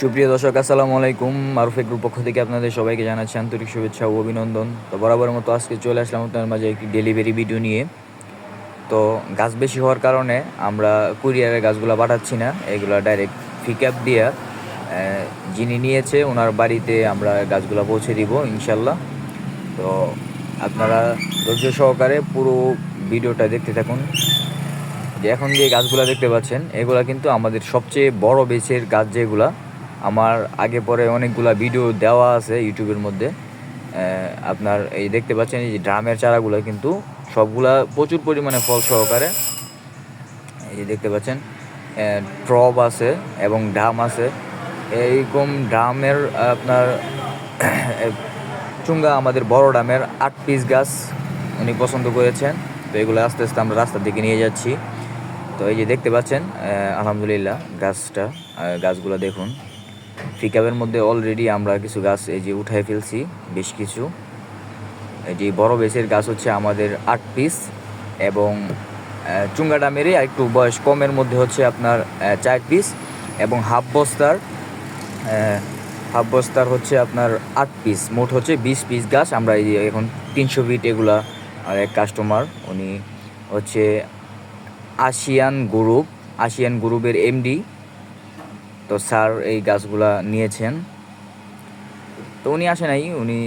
সুপ্রিয় দর্শক, আসসালামু আলাইকুম। মারুফ গ্রুপ পক্ষ থেকে আপনাদের সবাইকে জানাচ্ছি আন্তরিক শুভেচ্ছা ও অভিনন্দন। তো বরাবরের মতো আজকে চলে আসলাম আপনার মাঝে একটি ডেলিভারি ভিডিও নিয়ে। তো গাছ বেশি হওয়ার কারণে আমরা কুরিয়ারের গাছগুলো পাঠাচ্ছি না, এগুলো ডাইরেক্ট পিক আপ দিয়ে যিনি নিয়েছে ওনার বাড়িতে আমরা গাছগুলো পৌঁছে দিব, ইনশাল্লাহ। তো আপনারা ধৈর্য সহকারে পুরো ভিডিওটা দেখতে থাকুন। যে এখন যে গাছগুলো দেখতে পাচ্ছেন, এগুলা কিন্তু আমাদের সবচেয়ে বড় বেচের গাছ যেগুলা আমার আগে পরে অনেকগুলা ভিডিও দেওয়া আছে ইউটিউবের মধ্যে। আপনার এই দেখতে পাচ্ছেন এই যে ড্রামের চারাগুলো কিন্তু সবগুলা প্রচুর পরিমাণে ফল সহকারে। এই যে দেখতে পাচ্ছেন ট্রব আছে এবং ড্রাম আছে। এইরকম ড্রামের আপনার চুঙ্গা আমাদের বড় ড্রামের আট পিস গাছ উনি পছন্দ করেছেন। তো এগুলো আস্তে আস্তে আমরা রাস্তার দিকে নিয়ে যাচ্ছি। তো এই যে দেখতে পাচ্ছেন আলহামদুলিল্লাহ গাছটা গাছগুলো দেখুন। পিকআপের মধ্যে অলরেডি আমরা কিছু গাছ এই যে উঠাই ফেলছি বেশ কিছু। এই বড় বেসের গাছ হচ্ছে আমাদের আট পিস এবং আহ, চুঙ্গা ডামেরই একটু বয়স কমের মধ্যে হচ্ছে আপনার চার পিস এবং হাফ বস্তার হাফ বস্তার হচ্ছে আপনার আট পিস মোট হচ্ছে বিশ পিস গাছ। আমরা এই যে এখন তিনশো ফিট এগুলা আর এক কাস্টমার উনি হচ্ছে আসিয়ান গ্রুপ আসিয়ান গ্রুপের এমডি তো স্যার এই গাছগুলা নিয়েছেন। তো উনি আসে নাই, উনি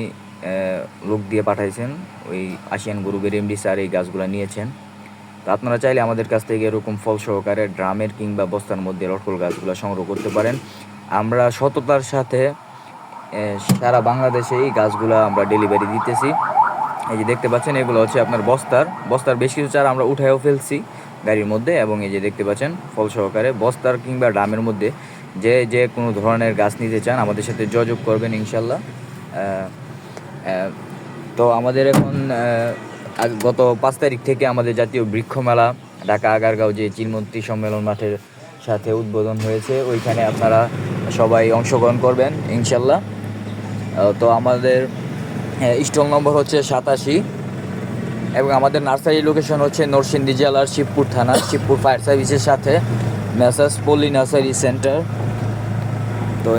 লোক দিয়ে পাঠাইছেন। ওই আসিয়ান গ্রুপের এমডি স্যার এই গাছগুলো নিয়েছেন। তো আপনারা চাইলে আমাদের কাছ থেকে এরকম ফল সহকারে ড্রামের কিংবা বস্তার মধ্যে লটকল গাছগুলো সংগ্রহ করতে পারেন। আমরা সততার সাথে সারা বাংলাদেশে এই গাছগুলো আমরা ডেলিভারি দিতেছি। এই যে দেখতে পাচ্ছেন, এগুলো হচ্ছে আপনার বস্তার। বস্তার বেশ কিছু চারা আমরা উঠায়ও ফেলছি গাড়ির মধ্যে এবং এই যে দেখতে পাচ্ছেন, ফল সহকারে বস্তার কিংবা ড্রামের মধ্যে যে যে কোনো ধরনের গাছ নিতে চান, আমাদের সাথে যোগাযোগ করবেন ইনশাল্লাহ। তো আমাদের এখন গত পাঁচ তারিখ থেকে আমাদের জাতীয় বৃক্ষ মেলা ঢাকা আগারগাঁও যে চিলমন্ত্রী সম্মেলন মাঠের সাথে উদ্বোধন হয়েছে, ওইখানে আপনারা সবাই অংশগ্রহণ করবেন ইনশাল্লাহ। তো আমাদের স্টল নম্বর হচ্ছে সাতাশি এবং আমাদের নার্সারি লোকেশন হচ্ছে নরসিংদী জেলার শিবপুর থানা, শিবপুর ফায়ার সার্ভিসের সাথে মেসাস পল্লী নার্সারি সেন্টার। তো